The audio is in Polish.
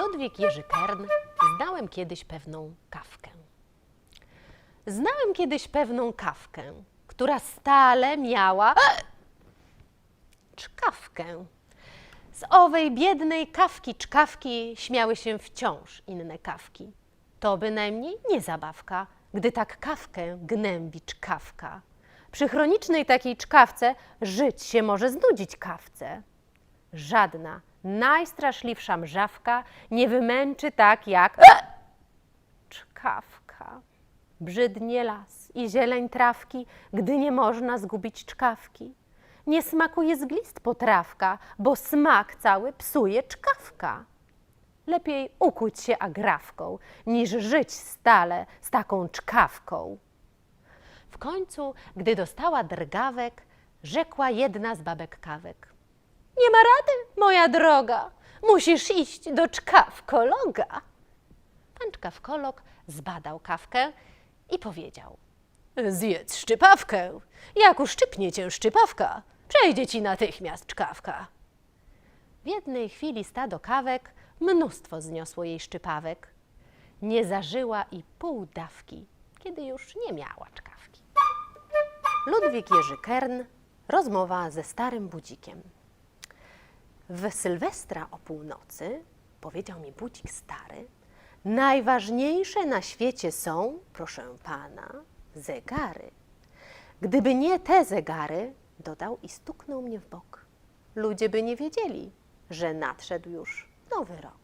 Ludwik Jerzy Kern znałem kiedyś pewną kawkę. Znałem kiedyś pewną kawkę, która stale miała czkawkę. Z owej biednej kawki czkawki śmiały się wciąż inne kawki. To bynajmniej nie zabawka, gdy tak kawkę gnębi czkawka. Przy chronicznej takiej czkawce żyć się może znudzić kawce. Żadna najstraszliwsza mrzawka nie wymęczy tak jak czkawka. Brzydnie las i zieleń trawki, gdy nie można zgubić czkawki. Nie smakuje z potrawka, bo smak cały psuje czkawka. Lepiej ukuć się agrawką, niż żyć stale z taką czkawką. W końcu, gdy dostała drgawek, rzekła jedna z babek kawek. Nie ma rady, moja droga, musisz iść do czkawkologa. Pan czkawkolog zbadał kawkę i powiedział: Zjedz szczypawkę. Jak uszczypnie cię szczypawka, przejdzie ci natychmiast czkawka. W jednej chwili stado kawek mnóstwo zniosło jej szczypawek. Nie zażyła i pół dawki, kiedy już nie miała czkawki. Ludwik Jerzy Kern, rozmowa ze starym budzikiem. W Sylwestra o północy, powiedział mi budzik stary, najważniejsze na świecie są, proszę pana, zegary. Gdyby nie te zegary, dodał i stuknął mnie w bok, ludzie by nie wiedzieli, że nadszedł już nowy rok.